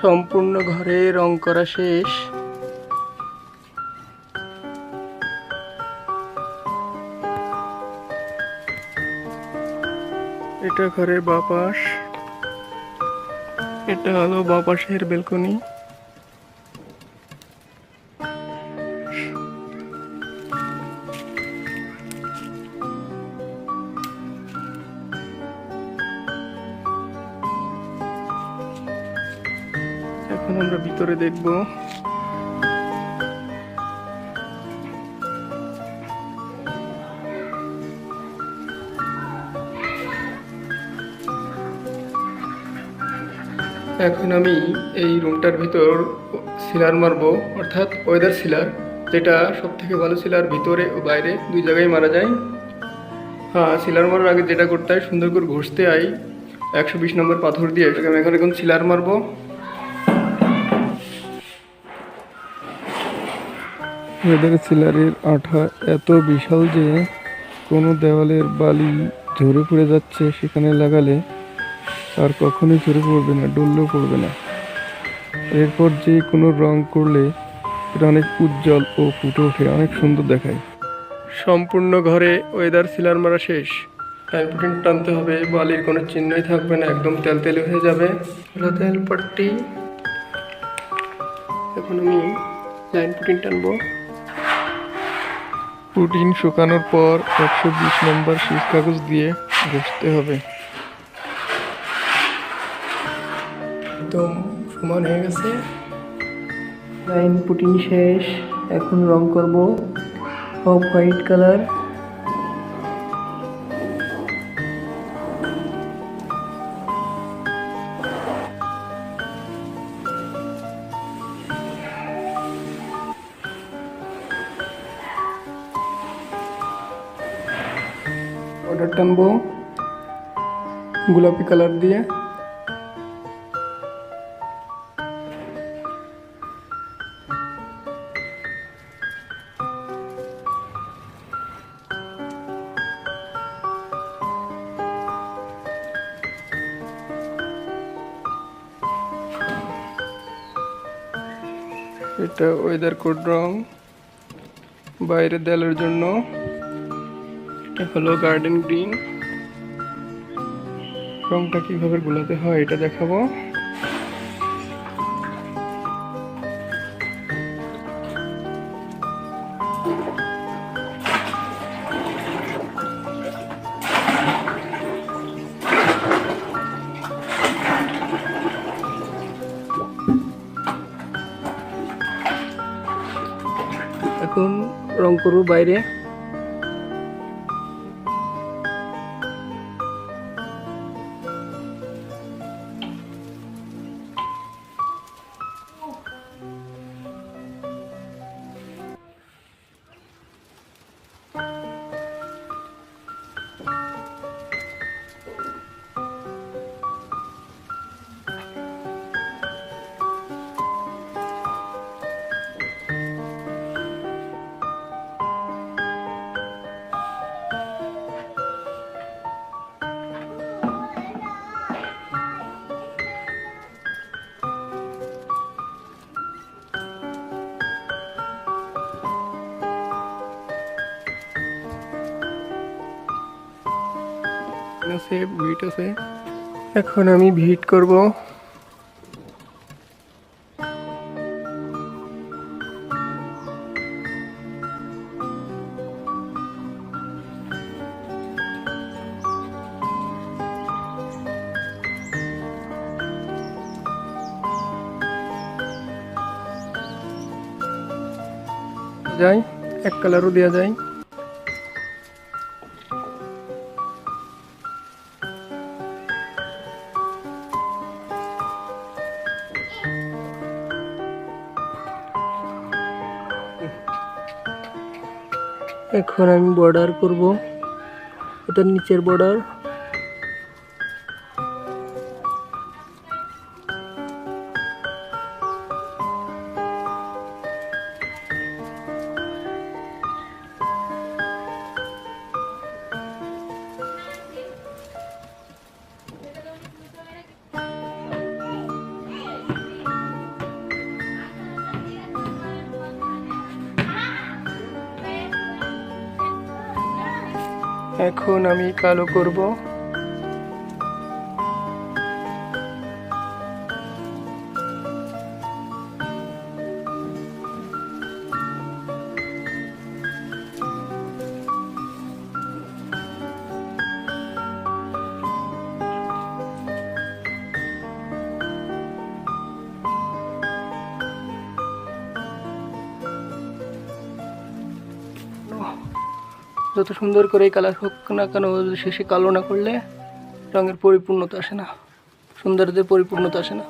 সম্পূর্ণ ঘরে রং করা শেষ। এটা ঘরের বাপাস। এটা হলো বাপাসের বেলকনি। এখন আমরা ভিতরে দেখব। এখন আমি এই রুমটার ভিতর সিলার মারবো, অর্থাৎ ওয়েদার সিলার যেটা সব থেকে ভালো সিলার ভিতরে ও বাইরে দুই জায়গায় মারা যায়। হ্যাঁ সিলার মারার আগে যেটা করতে হয়, সুন্দর করে ঘষতে হয়, একশো বিশ নম্বর পাথর দিয়ে আমি এখন এখন সিলার মারবো। ওয়েদার সিলারের আঠা এত বিশাল যে কোনো দেওয়ালের বালি ঝরে পড়ে যাচ্ছে, সেখানে লাগালে আর কখনোই ঝরে পড়বে না ডললেও পড়বে না। এরপর যে কোনো রং করলে এটা অনেক উজ্জ্বল ও ফুটে ওঠে অনেক সুন্দর দেখায়। সম্পূর্ণ ঘরে ওয়েদার সিলার মারা শেষ। লাইন পুটিন টানতে হবে বালির কোনো চিহ্নই থাকবে না একদম তেলতেলে হয়ে যাবে। হলো তেল পট্টি। এখন আমি লাইন পুটিন টানবো। পুটিন শুকানোর পর একশো বিশ নম্বর শীষ কাগজ দিয়ে ঘষতে হবে। একদম সমান হয়ে গেছে। লাইন পুটিং শেষ। এখন রং করব অফ হোয়াইট কালার। অর্ডার টানবো। গোলাপি কালার দিয়ে। এটা ওয়েদার কোড রং। বাইরে দেয়ালের জন্য। এটা হলো গার্ডেন গ্রিন রংটা কীভাবে গুলাতে হয় এটা দেখাবো। এখন রং করব বাইরে। আছে ভিট আছে। এখন আমি ভিট করব। যাই এক কালারও দেওয়া যায়। এখন আমি বর্ডার করব। এটার নিচের বর্ডার এখন আমি কালো করব যত সুন্দর করে এই কালার হোক না কেন, শেষে কালো না করলে রঙের পরিপূর্ণতা আসে না। সৌন্দর্যের পরিপূর্ণতা আসে না।